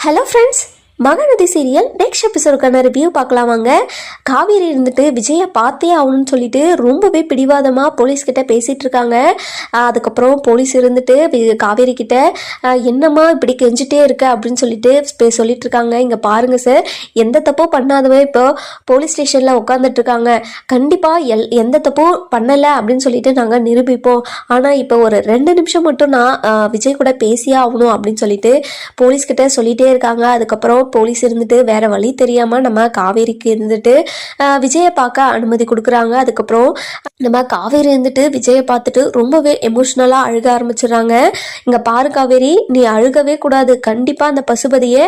Hello friends Mahanadi serial next எபிசோடுக்கான review பார்க்கலாம் வாங்க. காவேரி இருந்துட்டு விஜயை பார்த்தே ஆகணும்னு சொல்லிட்டு ரொம்பவே பிடிவாதமாக போலீஸ் பேசிகிட்டு இருக்காங்க. அதுக்கப்புறம் போலீஸ் இருந்துட்டு காவேரி கிட்ட என்னம்மா இப்படி கெஞ்சிட்டே இருக்க? அப்படின்னு சொல்லிட்டு பே- சொல்லிட்டு இருக்காங்க. இங்கே பாருங்க சார் எந்த தப்போ பண்ணாதவ இப்போ போலீஸ் ஸ்டேஷனில் உட்காந்துட்டு இருக்காங்க. கண்டிப்பாக எல் எந்த தப்போ பண்ணலை அப்படின்னு சொல்லிட்டு நாங்கள் நிரூபிப்போம். ஆனால் இப்போ ஒரு ரெண்டு நிமிஷம் மட்டும் நான் விஜய் கூட பேசியே ஆகணும் அப்படின்னு சொல்லிட்டு போலீஸ் கிட்ட சொல்லிட்டே இருக்காங்க. அதுக்கப்புறம் போலீஸ் இருந்துட்டு வேற வழி தெரியாம நம்ம காவேரிக்கு இருந்துட்டு விஜயை பார்க்க அனுமதி கொடுக்குறாங்க. அதுக்கப்புறம் நம்ம காவேரி இருந்துட்டு விஜயை பார்த்துட்டு ரொம்பவே எமோஷ்னலாக அழுக ஆரம்பிச்சிடுறாங்க. இங்கே பாரு காவேரி நீ அழுகவே கூடாது. கண்டிப்பாக அந்த பசுபதியை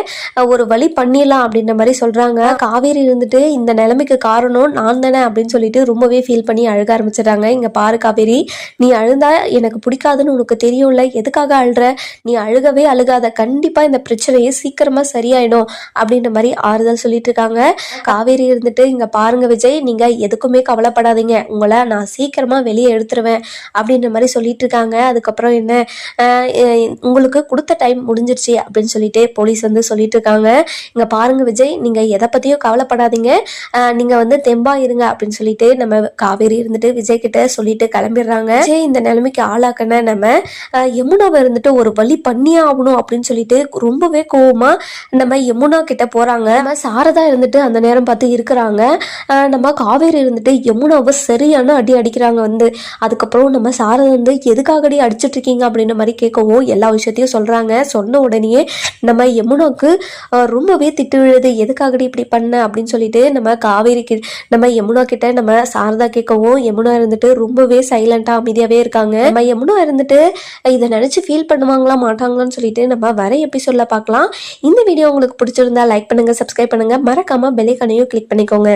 ஒரு வழி பண்ணிடலாம் அப்படின்ற மாதிரி சொல்கிறாங்க காவேரி இருந்துட்டு இந்த நிலைமைக்கு காரணம் நான் தானே அப்படின்னு சொல்லிட்டு ரொம்பவே ஃபீல் பண்ணி அழுக ஆரம்பிச்சிடுறாங்க. இங்கே பாரு காவேரி நீ அழுந்தா எனக்கு பிடிக்காதுன்னு உனக்கு தெரியும்ல. எதுக்காக அழுற? நீ அழுகவே அழுகாத. கண்டிப்பாக இந்த பிரச்சனையை சீக்கிரமாக சரியாயிடும். அப்படின்ற மாதிரி ஆறுதல் சொல்லிட்டு இருக்காங்க. காவேரி இருந்துட்டு இங்க பாருங்க விஜய் நீங்க எதுக்குமே கவலைப்படாதீங்க. உங்களை நான் சீக்கிரமா வெளியே எடுத்துருவேன். அப்படின்ற மாதிரி சொல்லிட்டு இருக்காங்க. அதுக்கப்புறம் என்ன உங்களுக்கு கொடுத்த டைம் முடிஞ்சிருச்சு. அப்படின்னு சொல்லிட்டு போலீஸ் வந்து சொல்லிட்டு இருக்காங்க. இங்க பாருங்க விஜய் நீங்க எதை பத்தியும் கவலைப்படாதீங்க. நீங்க வந்து தெம்பா இருங்க. அப்படின்னு சொல்லிட்டு நம்ம காவேரி இருந்துட்டு விஜய் கிட்ட சொல்லிட்டு கிளம்பிடுறாங்க. விஜய் இந்த நிலைமைக்கு ஆளாக்கன நம்ம யமுனாவை இருந்துட்டு ஒரு வழி பண்ணியே ஆகணும். அப்படின்னு சொல்லிட்டு ரொம்பவே கோவமா நம்ம யமுனா யமுனா கிட்ட போறாங்க. நம்ம சாரதா இருந்துட்டு அந்த நேரம் பார்த்து இருக்கிறாங்க. நம்ம காவேரி இருந்துட்டு யமுனாவை சரியான அடி அடிக்கிறாங்க வந்து. அதுக்கப்புறம் நம்ம சாரதா வந்து எதுக்காகடி அடிச்சிட்டு இருக்கீங்க அப்படின்ற மாதிரி கேட்கவும் எல்லா விஷயத்தையும் சொல்றாங்க. சொன்ன உடனேயே நம்ம யமுனாவுக்கு ரொம்பவே திட்டு விழுது. எதுக்காகடி இப்படி பண்ண? அப்படின்னு சொல்லிட்டு நம்ம காவேரி கி நம்ம யமுனா கிட்ட நம்ம சாரதா கேட்கவும் யமுனா இருந்துட்டு ரொம்பவே சைலண்டா அமைதியாவே இருக்காங்க. நம்ம யமுனா இருந்துட்டு இதை நினைச்சு ஃபீல் பண்ணுவாங்களா மாட்டாங்களான்னு சொல்லிட்டு நம்ம வர எபிசோட்ல பார்க்கலாம். இந்த வீடியோ உங்களுக்கு பிடிச்சிருந்தா லைக் பண்ணுங்க சப்ஸ்கிரைப் பண்ணுங்க. மறக்காம பெல்லைக்கனையும் கிளிக் பண்ணிக்கோங்க.